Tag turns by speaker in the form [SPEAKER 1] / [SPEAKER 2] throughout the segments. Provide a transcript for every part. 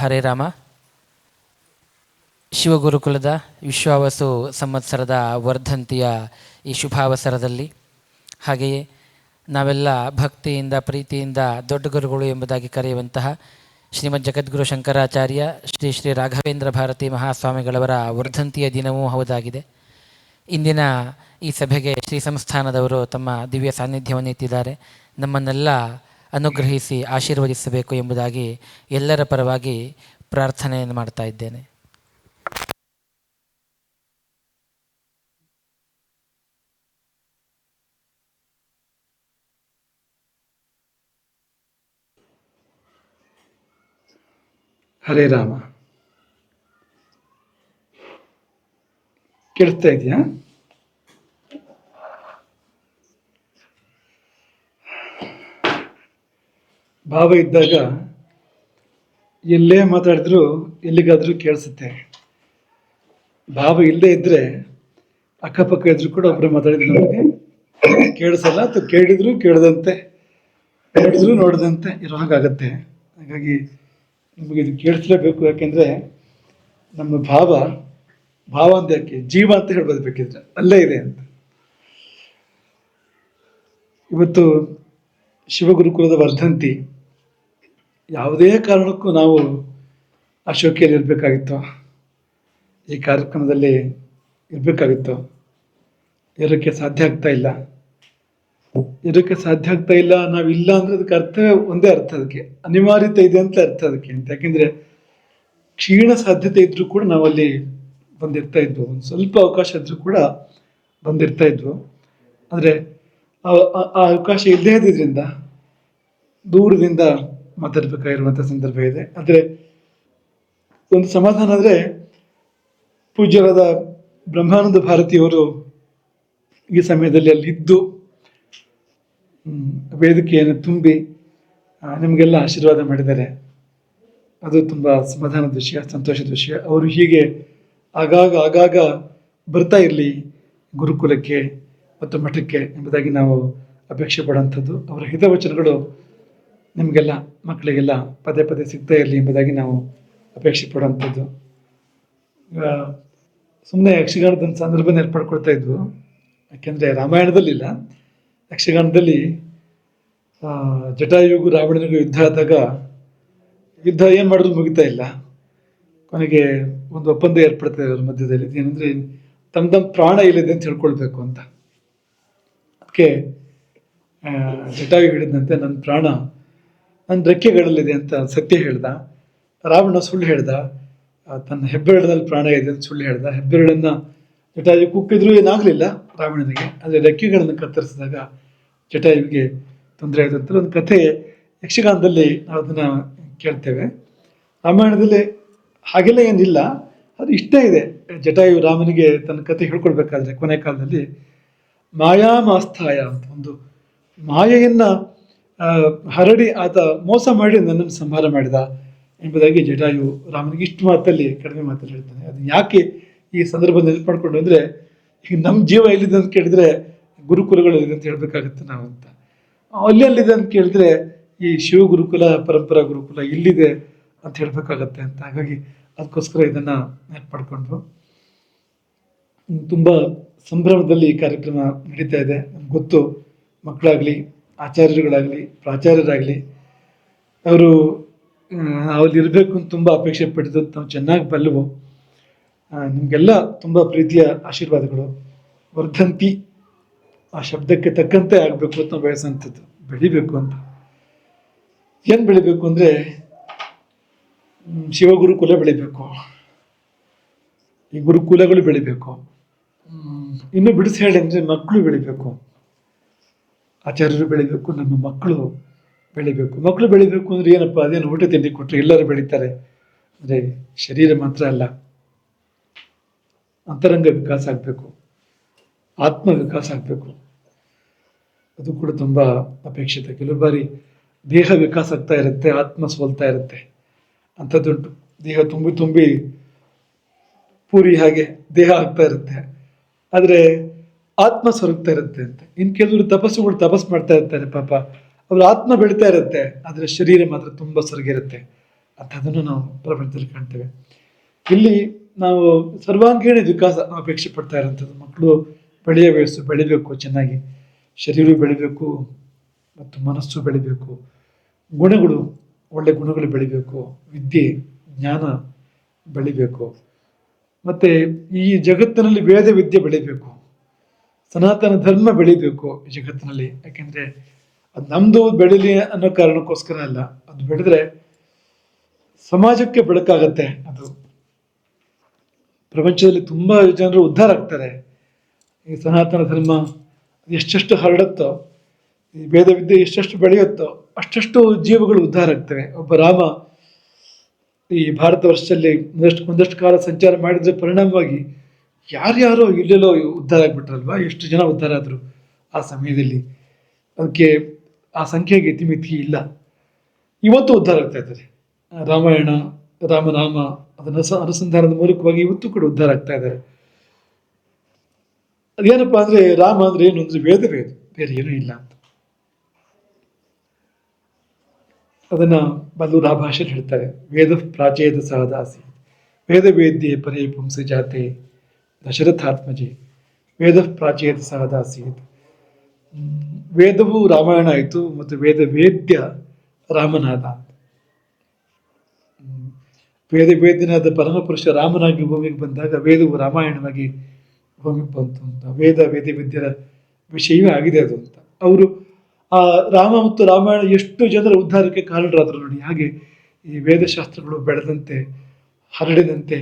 [SPEAKER 1] ಹರೇ ರಾಮ. ಶಿವಗುರುಕುಲದ ವಿಶ್ವಾವಸು ಸಂವತ್ಸರದ ವರ್ಧಂತಿಯ ಈ ಶುಭಾವಸರದಲ್ಲಿ ಹಾಗೆಯೇ ನಾವೆಲ್ಲ ಭಕ್ತಿಯಿಂದ, ಪ್ರೀತಿಯಿಂದ ದೊಡ್ಡ ಗುರುಗಳು ಎಂಬುದಾಗಿ ಕರೆಯುವಂತಹ ಶ್ರೀಮದ್ ಜಗದ್ಗುರು ಶಂಕರಾಚಾರ್ಯ, ಶ್ರೀ ಶ್ರೀ ರಾಘವೇಂದ್ರ ಭಾರತಿ ಮಹಾಸ್ವಾಮಿಗಳವರ ವರ್ಧಂತಿಯ ದಿನವೂ ಹೌದಾಗಿದೆ. ಇಂದಿನ ಈ ಸಭೆಗೆ ಶ್ರೀ ಸಂಸ್ಥಾನದವರು ತಮ್ಮ ದಿವ್ಯ ಸಾನ್ನಿಧ್ಯವನ್ನು ಇತ್ತಿದ್ದಾರೆ ನಮ್ಮನ್ನೆಲ್ಲ ಅನುಗ್ರಹಿಸಿ ಆಶೀರ್ವದಿಸಬೇಕು ಎಂಬುದಾಗಿ ಎಲ್ಲರ ಪರವಾಗಿ ಪ್ರಾರ್ಥನೆಯನ್ನು ಮಾಡ್ತಾ ಇದ್ದೇನೆ.
[SPEAKER 2] ಹರೇ ರಾಮ. ಕೇಳ್ತಾ ಇದೆಯಾ? ಭಾವ ಇದ್ದಾಗ ಎಲ್ಲೇ ಮಾತಾಡಿದ್ರು ಎಲ್ಲಿಗಾದರೂ ಕೇಳಿಸುತ್ತೆ. ಭಾವ ಇಲ್ಲದೆ ಇದ್ದರೆ ಅಕ್ಕಪಕ್ಕ ಇದ್ರು ಕೂಡ ಒಬ್ಬರು ಮಾತಾಡಿದ್ರು ನಮಗೆ. ಕೇಳಿಸಲ್ಲ ಅಥವಾ ಕೇಳಿದ್ರು ಕೇಳದಂತೆ, ನೋಡಿದ್ರು ನೋಡದಂತೆ ಇರೋ ಹಾಗಾಗತ್ತೆ ಹಾಗಾಗಿ ನಮಗೆ ಇದು ಕೇಳಿಸ್ಲೇಬೇಕು. ಯಾಕೆಂದ್ರೆ ನಮ್ಮ ಭಾವ ಭಾವ ಅಂತ ಯಾಕೆ? ಜೀವ ಅಂತ ಹೇಳ್ಬೋದು ಬೇಕಿದ್ರೆ. ಅಲ್ಲೇ ಇದೆ ಅಂತ. ಇವತ್ತು ಶಿವಗುರುಕುಲದ ವರ್ಧಂತಿ ಯಾವುದೇ ಕಾರಣಕ್ಕೂ ನಾವು ಅಶೋಕಿಯಲ್ಲಿ ಇರಬೇಕಾಗಿತ್ತು. ಈ ಕಾರ್ಯಕ್ರಮದಲ್ಲಿ ಇರಬೇಕಾಗಿತ್ತು. ಇರೋಕ್ಕೆ ಸಾಧ್ಯ ಆಗ್ತಾ ಇಲ್ಲ. ಇರೋಕ್ಕೆ ಸಾಧ್ಯ ಆಗ್ತಾ ಇಲ್ಲ, ನಾವು ಇಲ್ಲ ಅಂದ್ರೆ ಅದಕ್ಕೆ ಅರ್ಥವೇ ಒಂದೇ ಅರ್ಥ ಅದಕ್ಕೆ. ಅನಿವಾರ್ಯತೆ ಇದೆ ಅಂತ ಅರ್ಥ ಅದಕ್ಕೆ. ಅಂತ ಯಾಕೆಂದ್ರೆ ಕ್ಷೀಣ ಸಾಧ್ಯತೆ ಇದ್ದರೂ ಕೂಡ ನಾವಲ್ಲಿ ಬಂದಿರ್ತಾ ಇದ್ವು. ಒಂದು ಸ್ವಲ್ಪ ಅವಕಾಶ ಇದ್ರೂ ಕೂಡ ಬಂದಿರ್ತಾ ಇದ್ವು. ಆದರೆ ಆ ಅವಕಾಶ ಇಲ್ಲದೇ ಇದ್ದಿದ್ದರಿಂದ ದೂರದಿಂದ ಮಾತಾಡ್ಬೇಕಾಗಿರುವಂಥ ಸಂದರ್ಭ ಇದೆ. ಆದರೆ ಒಂದು ಸಮಾಧಾನ ಅಂದರೆ ಪೂಜ್ಯರಾದ ಬ್ರಹ್ಮಾನಂದ ಭಾರತಿಯವರು ಈ ಸಮಯದಲ್ಲಿ ಅಲ್ಲಿದ್ದು ವೇದಿಕೆಯನ್ನು ತುಂಬಿ ನಿಮಗೆಲ್ಲ ಆಶೀರ್ವಾದ ಮಾಡಿದ್ದಾರೆ. ಅದು ತುಂಬ ಸಮಾಧಾನದ ವಿಷಯ, ಸಂತೋಷದ ವಿಷಯ. ಅವರು ಹೀಗೆ ಆಗಾಗ ಆಗಾಗ ಬರ್ತಾ ಇರಲಿ ಗುರುಕುಲಕ್ಕೆ ಮತ್ತು ಮಠಕ್ಕೆ ಎಂಬುದಾಗಿ ನಾವು ಅಪೇಕ್ಷೆ ಪಡುವಂಥದ್ದು. ಅವರ ಹಿತವಚನಗಳು ನಿಮಗೆಲ್ಲ ಮಕ್ಕಳಿಗೆಲ್ಲ ಪದೇ ಪದೇ ಸಿಗ್ತಾ ಇರಲಿ ಎಂಬುದಾಗಿ ನಾವು ಅಪೇಕ್ಷೆ ಪಡುವಂಥದ್ದು. ಸುಮ್ಮನೆ ಯಕ್ಷಗಾನದ ಸಂದರ್ಭ ಏರ್ಪಡ್ಕೊಳ್ತಾ ಇದ್ವು. ಯಾಕೆಂದರೆ ರಾಮಾಯಣದಲ್ಲಿಲ್ಲ. ಯಕ್ಷಗಾನದಲ್ಲಿ ಜಟಾಯುಗು ರಾವಣನಿಗೂ ಯುದ್ಧ ಆದಾಗ ಯುದ್ಧ ಏನು ಮಾಡಿದ್ರು ಮುಗಿತಾ ಇಲ್ಲ. ಕೊನೆಗೆ ಒಂದು ಒಪ್ಪಂದ ಏರ್ಪಡ್ತಾ ಅವ್ರ ಮಧ್ಯದಲ್ಲಿ. ಏನಂದ್ರೆ ತಮ್ಮ ತಮ್ಮ ಪ್ರಾಣ ಇಲ್ಲಿದೆ ಅಂತ ಹೇಳ್ಕೊಳ್ಬೇಕು ಅಂತ. ಅದಕ್ಕೆ ಜಟಾಯು ಹೇಳಿದಂತೆ ನನ್ನ ಪ್ರಾಣ ನನ್ನ ರೆಕ್ಕೆಗಳಲ್ಲಿದೆ ಅಂತ ಸತ್ಯ ಹೇಳ್ದ. ರಾವಣ ಸುಳ್ಳು ಹೇಳ್ದ. ತನ್ನ ಹೆಬ್ಬೆರಳಿನಲ್ಲಿ ಪ್ರಾಣ ಇದೆ ಅಂತ ಸುಳ್ಳು ಹೇಳ್ದ. ಹೆಬ್ಬೆರಳನ್ನ ಜಟಾಯು ಕುಕ್ಕಿದ್ರೂ ಏನಾಗಲಿಲ್ಲ ರಾವಣನಿಗೆ. ಆದರೆ ರೆಕ್ಕೆಗಳನ್ನು ಕತ್ತರಿಸಿದಾಗ ಜಟಾಯುವಿಗೆ ತೊಂದರೆ ಆಯಿತು ಅಂತ ಒಂದು ಕಥೆ ಯಕ್ಷಗಾನದಲ್ಲಿ ನಾವು ಅದನ್ನು ಕೇಳ್ತೇವೆ. ರಾಮಾಯಣದಲ್ಲಿ ಹಾಗೆಲ್ಲ ಏನಿಲ್ಲ. ಅದು ಇಷ್ಟ ಇದೆ. ಜಟಾಯು ರಾಮನಿಗೆ ತನ್ನ ಕಥೆ ಹೇಳ್ಕೊಡ್ಬೇಕಾದ್ರೆ ಕೊನೆ ಕಾಲದಲ್ಲಿ ಮಾಯಾಮಾಸ್ಥಾಯ ಅಂತ ಒಂದು ಮಾಯೆಯನ್ನ ಹರಡಿ ಆತ ಮೋಸ ಮಾಡಿ ನನ್ನನ್ನು ಸಂಹಾರ ಮಾಡಿದ ಎಂಬುದಾಗಿ ಜಟಾಯು ರಾಮನಿಗೆ ಇಷ್ಟು ಮಾತಲ್ಲಿ ಕಡಿಮೆ ಮಾತಲ್ಲಿ ಹೇಳ್ತಾನೆ. ಅದು ಯಾಕೆ ಈ ಸಂದರ್ಭ ನೆನಪು ಮಾಡಿಕೊಂಡು ಅಂದರೆ ಈಗ ನಮ್ಮ ಜೀವ ಎಲ್ಲಿದೆ ಅಂತ ಕೇಳಿದ್ರೆ ಗುರುಕುಲಗಳು ಎಲ್ಲಿದೆ ಅಂತ ಹೇಳಬೇಕಾಗುತ್ತೆ ನಾವು ಅಂತ. ಅಲ್ಲಿ ಎಲ್ಲಿದೆ ಅಂತ ಕೇಳಿದ್ರೆ ಈ ಶಿವ ಗುರುಕುಲ, ಪರಂಪರಾ ಗುರುಕುಲ ಇಲ್ಲಿದೆ ಅಂತ ಹೇಳಬೇಕಾಗತ್ತೆ ಅಂತ. ಹಾಗಾಗಿ ಅದಕ್ಕೋಸ್ಕರ ಇದನ್ನ ನೆನಪು ತುಂಬಾ ಸಂಭ್ರಮದಲ್ಲಿ ಈ ಕಾರ್ಯಕ್ರಮ ನಡೀತಾ ಇದೆ. ನಮ್ಗೆ ಗೊತ್ತು, ಮಕ್ಕಳಾಗಲಿ ಆಚಾರ್ಯರುಗಳಾಗಲಿ, ಪ್ರಾಚಾರ್ಯರಾಗಲಿ, ಅವರು ಅವಲ್ಲಿರಬೇಕು ಅಂತ ತುಂಬ ಅಪೇಕ್ಷೆ ಪಟ್ಟಿದ್ದು ನಾವು ಚೆನ್ನಾಗಿ ಬಲ್ಲವು ನಿಮಗೆಲ್ಲ ತುಂಬ ಪ್ರೀತಿಯ ಆಶೀರ್ವಾದಗಳು. ವರ್ಧಂತಿ, ಆ ಶಬ್ದಕ್ಕೆ ತಕ್ಕಂತೆ ಆಗಬೇಕು ಅಂತ ನಾವು ಬಯಸುವಂಥದ್ದು ಬೆಳಿಬೇಕು ಅಂತ. ಏನು ಬೆಳಿಬೇಕು ಅಂದರೆ ಶಿವಗುರುಕುಲ ಬೆಳಿಬೇಕು. ಈ ಗುರುಕುಲಗಳು ಬೆಳಿಬೇಕು. ಇನ್ನು ಬಿಡಿಸಿ ಹೇಳಿ ಅಂದರೆ ಮಕ್ಕಳು ಬೆಳಿಬೇಕು. ಆಚಾರ್ಯರು ಬೆಳಿಬೇಕು ನಮ್ಮ ಮಕ್ಕಳು ಬೆಳಿಬೇಕು. ಮಕ್ಕಳು ಬೆಳಿಬೇಕು ಅಂದ್ರೆ ಏನಪ್ಪ? ಅದೇನು ಊಟ ತಿಂಡಿ ಕೊಟ್ಟರೆ ಎಲ್ಲರೂ ಬೆಳೀತಾರೆ. ಅಂದರೆ ಶರೀರ ಮಾತ್ರ ಅಲ್ಲ. ಅಂತರಂಗ ವಿಕಾಸ ಆಗಬೇಕು. ಆತ್ಮ ವಿಕಾಸ ಆಗಬೇಕು. ಅದು ಕೂಡ ತುಂಬ ಅಪೇಕ್ಷಿತ. ಕೆಲವು ಬಾರಿ ದೇಹ ವಿಕಾಸ ಆಗ್ತಾ ಇರುತ್ತೆ, ಆತ್ಮ ಸೋಲ್ತಾ ಇರುತ್ತೆ. ಅಂಥದ್ದುಂಟು. ದೇಹ ತುಂಬಿ ತುಂಬಿ ಪೂರಿ ಹಾಗೆ ದೇಹ ಆಗ್ತಾ ಇರುತ್ತೆ. ಆದರೆ ಆತ್ಮ ಸೊರಗ್ತಾ ಇರುತ್ತೆ ಅಂತ. ಇನ್ನು ಕೆಲವರು ತಪಸ್ಸುಗಳು ತಪಸ್ ಮಾಡ್ತಾ ಇರ್ತಾರೆ ಪಾಪ. ಅವ್ರ ಆತ್ಮ ಬೆಳಿತಾ ಇರುತ್ತೆ, ಆದರೆ ಶರೀರ ಮಾತ್ರ ತುಂಬ ಸೊರಗಿರುತ್ತೆ ಅಂಥದ್ದನ್ನು ನಾವು ಪ್ರಪಂಚದಲ್ಲಿ ಕಾಣ್ತೇವೆ. ಇಲ್ಲಿ ನಾವು ಸರ್ವಾಂಗೀಣ ವಿಕಾಸ ಅಪೇಕ್ಷೆ ಪಡ್ತಾ ಇರೋಂಥದ್ದು ಮಕ್ಕಳು ಬೆಳೆಯ ವಯಸ್ಸು ಬೆಳಿಬೇಕು, ಚೆನ್ನಾಗಿ ಶರೀರ ಬೆಳಿಬೇಕು, ಮತ್ತು ಮನಸ್ಸು ಬೆಳಿಬೇಕು. ಗುಣಗಳು, ಒಳ್ಳೆ ಗುಣಗಳು ಬೆಳಿಬೇಕು. ವಿದ್ಯೆ, ಜ್ಞಾನ ಬೆಳಿಬೇಕು. ಮತ್ತು ಈ ಜಗತ್ತಿನಲ್ಲಿ ವೇದ ವಿದ್ಯೆ ಬೆಳಿಬೇಕು. ಸನಾತನ ಧರ್ಮ ಬೆಳಿಬೇಕು ಜಗತ್ತಿನಲ್ಲಿ. ಯಾಕೆಂದ್ರೆ ಅದು ನಮ್ಮದು ಬೆಳಿಲಿ ಅನ್ನೋ ಕಾರಣಕ್ಕೋಸ್ಕರ ಅಲ್ಲ. ಅದು ಬೆಳೆದ್ರೆ ಸಮಾಜಕ್ಕೆ ಬೆಳಕಾಗತ್ತೆ ಅದು. ಪ್ರಪಂಚದಲ್ಲಿ ತುಂಬ ಜನರು ಉದ್ಧಾರ ಆಗ್ತಾರೆ. ಈ ಸನಾತನ ಧರ್ಮ ಎಷ್ಟೆಷ್ಟು ಹರಡುತ್ತೋ, ಈ ಭೇದ ವಿದ್ಯೆ ಎಷ್ಟೆಷ್ಟು ಬೆಳೆಯುತ್ತೋ, ಅಷ್ಟೆಷ್ಟು ಜೀವಗಳು ಉದ್ಧಾರ ಆಗ್ತವೆ. ಒಬ್ಬ ರಾಮ ಈ ಭಾರತ ವರ್ಷದಲ್ಲಿ ಒಂದಷ್ಟು ಒಂದಷ್ಟು ಕಾಲ ಸಂಚಾರ ಮಾಡಿದ್ರೆ ಪರಿಣಾಮವಾಗಿ ಯಾರ್ಯಾರೋ ಇಲ್ಲೆಲ್ಲೋ ಉದ್ಧಾರ ಆಗ್ಬಿಟ್ರಲ್ವಾ? ಎಷ್ಟು ಜನ ಉದ್ಧಾರ ಆದರು ಆ ಸಮಯದಲ್ಲಿ? ಅದಕ್ಕೆ ಆ ಸಂಖ್ಯೆಗೆ ಇತಿಮಿತಿ ಇಲ್ಲ. ಇವತ್ತು ಉದ್ಧಾರ ಆಗ್ತಾ ಇದ್ದಾರೆ. ರಾಮಾಯಣ, ರಾಮನಾಮ, ಅದನ್ನು ಅನುಸಂಧಾನದ ಮೂಲಕವಾಗಿ ಇವತ್ತು ಕೂಡ ಉದ್ಧಾರ ಆಗ್ತಾ ಇದ್ದಾರೆ. ಅದೇನಪ್ಪ ಅಂದ್ರೆ ರಾಮ ಅಂದ್ರೆ ಏನು ಅಂದ್ರೆ ವೇದವೇ ಬೇರೆ ಏನೂ ಇಲ್ಲ ಅಂತ. ಅದನ್ನ ಬಲ್ಲೂರು ಆ ಭಾಷೆಯಲ್ಲಿ ಹೇಳ್ತಾರೆ. ವೇದ ಪ್ರಾಚೇದ ಸಹದಾಸಿ ವೇದ ವೇದ್ಯೆ ಪರೇ ಪುಂಸ ಜಾತೆ ದಶರಥಾತ್ಮಜೆ ವೇದ ಪ್ರಾಚೇದ ಸಹದಾಸಿ ವೇದವು ರಾಮಾಯಣ ಆಯಿತು ಮತ್ತು ವೇದ ವೇದ್ಯ ರಾಮನಾದ. ವೇದ ವೇದ್ಯನಾದ ಪರಮಪುರುಷ ರಾಮನಾಗಿ ಭೂಮಿಗೆ ಬಂದಾಗ ವೇದವು ರಾಮಾಯಣವಾಗಿ ಭೂಮಿಗೆ ಬಂತು ಅಂತ. ವೇದ ವೇದ ವಿದ್ಯರ ವಿಷಯವೇ ಆಗಿದೆ ಅದು ಅಂತ. ಅವರು ಆ ರಾಮ ಮತ್ತು ರಾಮಾಯಣ ಎಷ್ಟು ಜನರ ಉದ್ಧಾರಕ್ಕೆ ಕಾರಣರಾದರು ನೋಡಿ. ಹಾಗೆ ಈ ವೇದಶಾಸ್ತ್ರಗಳು ಬೆಳೆದಂತೆ ಹರಡಿದಂತೆ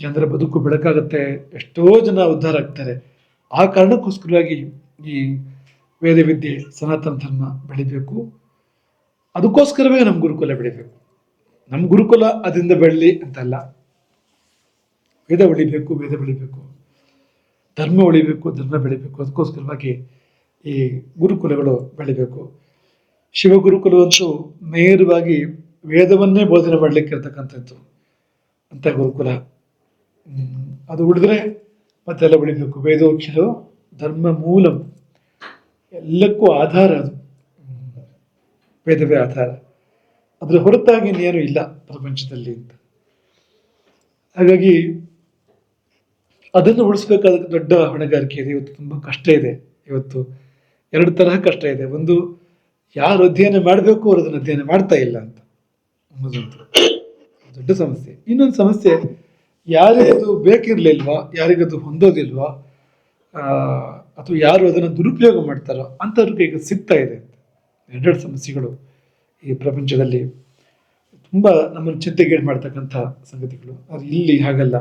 [SPEAKER 2] ಜನರ ಬದುಕು ಬೆಳಕಾಗುತ್ತೆ. ಎಷ್ಟೋ ಜನ ಉದ್ಧಾರ ಆಗ್ತಾರೆ ಆ ಕಾರಣಕ್ಕೋಸ್ಕರವಾಗಿ ಈ ವೇದ ವಿದ್ಯೆ, ಸನಾತನ ಧರ್ಮ ಬೆಳಿಬೇಕು. ಅದಕ್ಕೋಸ್ಕರವೇ ನಮ್ಮ ಗುರುಕುಲ ಬೆಳಿಬೇಕು. ನಮ್ಮ ಗುರುಕುಲ ಅದರಿಂದ ಬೆಳಲಿ ಅಂತಲ್ಲ. ವೇದ ಉಳಿಬೇಕು, ವೇದ ಬೆಳಿಬೇಕು. ಧರ್ಮ ಉಳಿಬೇಕು, ಧರ್ಮ ಬೆಳಿಬೇಕು. ಅದಕ್ಕೋಸ್ಕರವಾಗಿ ಈ ಗುರುಕುಲಗಳು ಬೆಳಿಬೇಕು. ಶಿವಗುರುಕುಲವಂತೂ ನೇರವಾಗಿ ವೇದವನ್ನೇ ಬೋಧನೆ ಮಾಡಲಿಕ್ಕೆ ಇರ್ತಕ್ಕಂಥದ್ದು ಅಂತ ಗುರುಕುಲ. ಅದು ಉಳಿದ್ರೆ ಮತ್ತೆಲ್ಲ ಉಳಿಬೇಕು ವೇದೋಕ್ಷರ ಧರ್ಮ ಮೂಲಂ. ಎಲ್ಲಕ್ಕೂ ಆಧಾರ ಅದು. ವೇದವೇ ಆಧಾರ. ಅದರ ಹೊರತಾಗಿ ಇನ್ನೇನು ಇಲ್ಲ ಪ್ರಪಂಚದಲ್ಲಿ ಅಂತ. ಹಾಗಾಗಿ ಅದನ್ನು ಉಳಿಸ್ಬೇಕಾದ ದೊಡ್ಡ ಹೊಣೆಗಾರಿಕೆ ಇದೆ. ಇವತ್ತು ತುಂಬ ಕಷ್ಟ ಇದೆ. ಇವತ್ತು ಎರಡು ತರಹ ಕಷ್ಟ ಇದೆ. ಒಂದು ಯಾರು ಅಧ್ಯಯನ ಮಾಡಬೇಕು, ಅವರು ಅದನ್ನು ಅಧ್ಯಯನ ಮಾಡ್ತಾ ಇಲ್ಲ ಅಂತ. ದೊಡ್ಡ ಸಮಸ್ಯೆ. ಇನ್ನೊಂದು ಸಮಸ್ಯೆ ಯಾರಿಗದು ಬೇಕಿರ್ಲಿಲ್ವಾ, ಯಾರಿಗದು ಹೊಂದೋದಿಲ್ವಾ ಅಥವಾ ಯಾರು ಅದನ್ನು ದುರುಪಯೋಗ ಮಾಡ್ತಾರೋ ಅಂಥವ್ರಿಗೆ ಈಗ ಸಿಗ್ತಾ ಇದೆ ಎರಡೆರಡು ಸಮಸ್ಯೆಗಳು ಈ ಪ್ರಪಂಚದಲ್ಲಿ ತುಂಬ ನಮ್ಮನ್ನು ಚಿಂತೆಗೇಡು ಮಾಡ್ತಕ್ಕಂಥ ಸಂಗತಿಗಳು. ಅದು ಇಲ್ಲಿ ಹಾಗಲ್ಲ.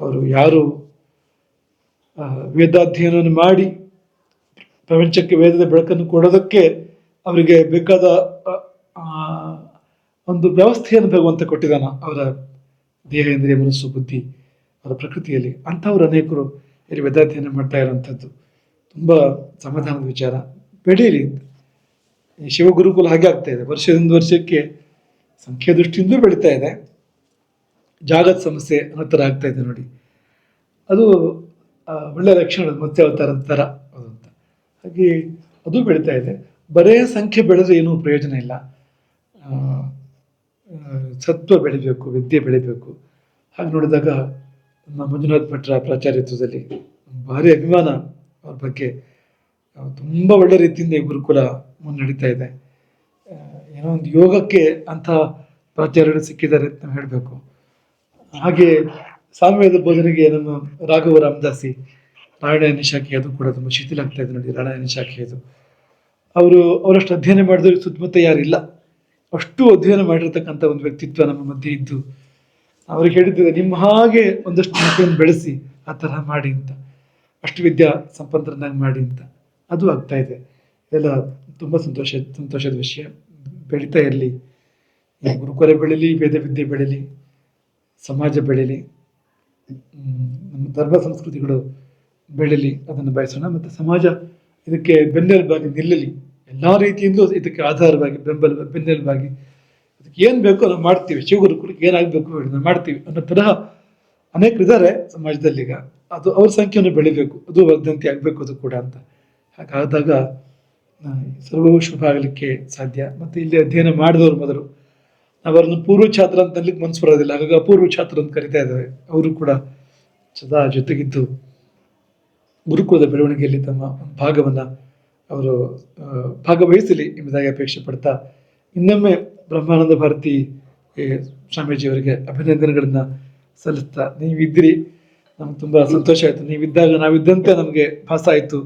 [SPEAKER 2] ಅವರು ಯಾರು ವೇದಾಧ್ಯಯನ ಮಾಡಿ ಪ್ರಪಂಚಕ್ಕೆ ವೇದದ ಬೆಳಕನ್ನು ಕೊಡೋದಕ್ಕೆ ಅವರಿಗೆ ಬೇಕಾದ ಒಂದು ವ್ಯವಸ್ಥೆಯನ್ನು ಭಗವಂತ ಕೊಟ್ಟಿದ್ದಾನ ಅವರ ದೇಹ ಇಂದ್ರಿಯ ಮನಸ್ಸು, ಬುದ್ಧಿ ಅವರ ಪ್ರಕೃತಿಯಲ್ಲಿ ಅಂಥವ್ರು ಅನೇಕರು ಇಲ್ಲಿ ವೇದಾಧ್ಯಯನ ಮಾಡ್ತಾ ಇರೋಂಥದ್ದು ತುಂಬ ಸಮಾಧಾನದ ವಿಚಾರ. ಬೆಳೀಲಿ ಶಿವಗುರುಕುಲ ಹಾಗೆ ಆಗ್ತಾ ಇದೆ. ವರ್ಷದಿಂದ ವರ್ಷಕ್ಕೆ ಸಂಖ್ಯೆ ದೃಷ್ಟಿಯಿಂದ ಬೆಳೀತಾ ಇದೆ. ಜಾಗದ ಸಮಸ್ಯೆ ಅನ್ನೋ ಥರ ಆಗ್ತಾ ಇದೆ ನೋಡಿ. ಅದು ಒಳ್ಳೆ ಲಕ್ಷಣ ಮತ್ತೆ ಅವತಾರದ ಥರ ಅದು ಅಂತ. ಹಾಗೆ ಅದು ಬೆಳೀತಾ ಇದೆ. ಬರೇ ಸಂಖ್ಯೆ ಬೆಳೆದ್ರೆ ಏನೂ ಪ್ರಯೋಜನ ಇಲ್ಲ. ಸತ್ವ ಬೆಳಿಬೇಕು, ವಿದ್ಯೆ ಬೆಳಿಬೇಕು. ಹಾಗೆ ನೋಡಿದಾಗ ನಮ್ಮ ಮಂಜುನಾಥ್ ಭಟ್ರ ಪ್ರಾಚಾರ್ಯತ್ವದಲ್ಲಿ ಭಾರಿ ಅಭಿಮಾನ ಅವ್ರ ಬಗ್ಗೆ. ತುಂಬ ಒಳ್ಳೆ ರೀತಿಯಿಂದ ಈ ಗುರುಕುಲ ಮುನ್ನಡೀತಾ ಇದೆ. ಏನೋ ಒಂದು ಯೋಗಕ್ಕೆ ಅಂಥ ಪ್ರಾಚಾರ್ಯರು ಸಿಕ್ಕಿದ್ದಾರೆ ಅಂತ ನಾವು ಹೇಳಬೇಕು. ಹಾಗೆ ಸಾಮ್ಯದ ಬೋಧನೆಗೆ ನಮ್ಮ ರಾಘವ ರಾಮದಾಸಿ ಶಾಖೆ ಅದು ಕೂಡ ತುಂಬ ಶಿಥಿಲಾಗ್ತಾ ಇದೆ ನೋಡಿ ಶಾಖೆ ಅದು. ಅವರು ಅವರಷ್ಟು ಅಧ್ಯಯನ ಮಾಡಿದ್ರೆ ಸುತ್ತಮುತ್ತ ಯಾರಿಲ್ಲ ಅಷ್ಟು ಅಧ್ಯಯನ ಮಾಡಿರ್ತಕ್ಕಂಥ ಒಂದು ವ್ಯಕ್ತಿತ್ವ ನಮ್ಮ ಮಧ್ಯೆ ಇದ್ದು ಅವ್ರಿಗೆ ಹೇಳಿದ್ದೆ ನಿಮ್ಮ ಹಾಗೆ ಒಂದಷ್ಟು ಮಕ್ಕಳನ್ನು ಬೆಳೆಸಿ, ಆ ತರಹ ಮಾಡಿ ಅಂತ. ಅಷ್ಟು ವಿದ್ಯಾ ಸಂಪನ್ನರನ್ನಾಗಿ ಮಾಡಿ ಅಂತ. ಅದು ಆಗ್ತಾ ಇದೆ. ಎಲ್ಲ ತುಂಬ ಸಂತೋಷ, ಸಂತೋಷದ ವಿಷಯ. ಬೆಳೀತಾ ಇರಲಿ. ಗುರುಕುಲ ಬೆಳೀಲಿ, ವೇದ ವಿದ್ಯೆ ಬೆಳೀಲಿ, ಸಮಾಜ ಬೆಳೀಲಿ ನಮ್ಮ ಧರ್ಮ ಸಂಸ್ಕೃತಿಗಳು ಬೆಳೀಲಿ. ಅದನ್ನು ಬಯಸೋಣ. ಮತ್ತು ಸಮಾಜ ಇದಕ್ಕೆ ಬೆನ್ನೆಲುಬಾಗಿ ನಿಲ್ಲಲಿ. ಎಲ್ಲ ರೀತಿಯಿಂದಲೂ ಇದಕ್ಕೆ ಆಧಾರವಾಗಿ, ಬೆಂಬಲ, ಬೆನ್ನೆಲುಬಾಗಿ ಅದಕ್ಕೆ ಏನು ಬೇಕೋ ನಾವು ಮಾಡ್ತೀವಿ. ಶಿವಗುರುಕುಲಕ್ಕೆ ಏನಾಗಬೇಕು ನಾವು ಮಾಡ್ತೀವಿ ಅನ್ನೋ ತರಹ ಅನೇಕರಿದ್ದಾರೆ ಸಮಾಜದಲ್ಲಿ ಈಗ. ಅದು ಅವ್ರ ಸಂಖ್ಯೆಯನ್ನು ಬೆಳಿಬೇಕು, ಅದು ವರ್ಧಂತಿ ಆಗಬೇಕು ಅದು ಕೂಡ ಅಂತ. ಹಾಗಾದಾಗ ಸರ್ವವು ಶುಭ ಆಗಲಿಕ್ಕೆ ಸಾಧ್ಯ. ಮತ್ತು ಇಲ್ಲಿ ಅಧ್ಯಯನ ಮಾಡಿದವರು ಮೊದಲು. ಅವರನ್ನು ಪೂರ್ವ ಛಾತ್ರ ಅಂತ ಅನ್ಲಿಕ್ಕೆ ಮನಸ್ಸು ಬರೋದಿಲ್ಲ. ಹಾಗಾಗಿ ಅಪೂರ್ವ ಛಾತ್ರ ಅಂತ ಕರಿತಾ ಇದ್ದಾರೆ. ಅವರು ಕೂಡ ಸದಾ ಜೊತೆಗಿದ್ದು ಗುರುಕುಲದ ಬೆಳವಣಿಗೆಯಲ್ಲಿ ತಮ್ಮ ಭಾಗವನ್ನ ಅವರು ಭಾಗವಹಿಸಲಿ ಎಂಬುದಾಗಿ ಅಪೇಕ್ಷೆ ಪಡ್ತಾ ಇನ್ನೊಮ್ಮೆ ಬ್ರಹ್ಮಾನಂದ ಭಾರತಿ ಸ್ವಾಮೀಜಿಯವರಿಗೆ ಅಭಿನಂದನೆಗಳನ್ನು ಸಲ್ಲಿಸ್ತಾ, ನೀವಿದ್ದಿರಿ. ನಮ್ಗೆ ತುಂಬ ಸಂತೋಷ ಆಯಿತು. ನೀವಿದ್ದಾಗ ನಾವಿದ್ದಂತೆ ನಮಗೆ ಭಾಸ ಆಯಿತು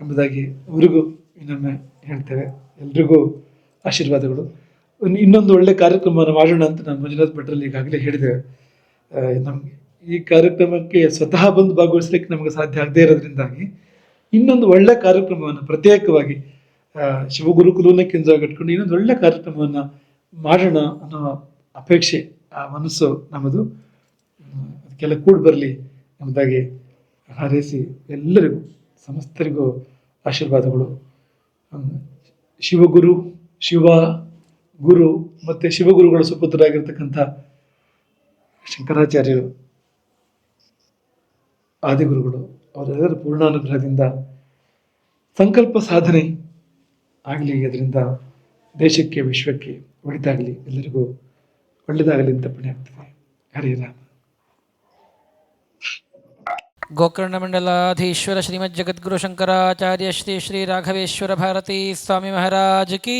[SPEAKER 2] ಎಂಬುದಾಗಿ ಅವರಿಗೂ ಇನ್ನೊಮ್ಮೆ ಹೇಳ್ತೇವೆ. ಎಲ್ರಿಗೂ ಆಶೀರ್ವಾದಗಳು. ಇನ್ನೊಂದು ಒಳ್ಳೆ ಕಾರ್ಯಕ್ರಮವನ್ನು ಮಾಡೋಣ ಅಂತ ನಾನು ಮಂಜುನಾಥ್ ಭಟ್ರಲ್ಲಿ ಈಗಾಗಲೇ ಹೇಳಿದ್ದೇವೆ. ನಮಗೆ ಈ ಕಾರ್ಯಕ್ರಮಕ್ಕೆ ಸ್ವತಃ ಬಂದು ಭಾಗವಹಿಸ್ಲಿಕ್ಕೆ ನಮಗೆ ಸಾಧ್ಯ ಆಗದೇ ಇರೋದ್ರಿಂದಾಗಿ ಇನ್ನೊಂದು ಒಳ್ಳೆ ಕಾರ್ಯಕ್ರಮವನ್ನು ಪ್ರತ್ಯೇಕವಾಗಿ ಕೇಂದ್ರ ಕಟ್ಕೊಂಡು ಇನ್ನೊಂದು ಒಳ್ಳೆ ಕಾರ್ಯಕ್ರಮವನ್ನು ಮಾಡೋಣ ಅನ್ನೋ ಅಪೇಕ್ಷೆ, ಆ ಮನಸ್ಸು ನಮ್ಮದು. ಅದಕ್ಕೆಲ್ಲ ಕೂಡಿ ಬರಲಿ ಎಂಬುದಾಗಿ ಹಾರೈಸಿ ಎಲ್ಲರಿಗೂ, ಸಮಸ್ತರಿಗೂ ಆಶೀರ್ವಾದಗಳು. ಶಿವಗುರು, ಶಿವ, ಗುರು ಮತ್ತು ಶಿವಗುರುಗಳ ಸುಪುತ್ರರಾಗಿರ್ತಕ್ಕಂಥ ಶಂಕರಾಚಾರ್ಯರು, ಆದಿಗುರುಗಳು. ಅವರೆಲ್ಲರ ಪೂರ್ಣಾನುಗ್ರಹದಿಂದ ಸಂಕಲ್ಪ ಸಾಧನೆ ಆಗಲಿ, ಅದರಿಂದ ದೇಶಕ್ಕೆ, ವಿಶ್ವಕ್ಕೆ ಒಳಿತಾಗಲಿ, ಎಲ್ಲರಿಗೂ ಒಳ್ಳೆಯದಾಗಲಿ ಅಂತ ಪುಣ್ಯ ಆಗ್ತದೆ ಹರೇ ಗೋಕರ್ಣ
[SPEAKER 1] ಮಂಡಲಾಧೀಶ್ವರ ಶ್ರೀಮದ್ ಜಗದ್ಗುರು ಶಂಕರಾಚಾರ್ಯ ಶ್ರೀ ಶ್ರೀ ರಾಘವೇಶ್ವರ ಭಾರತೀ ಸ್ವಾಮಿ ಮಹಾರಾಜ ಕಿ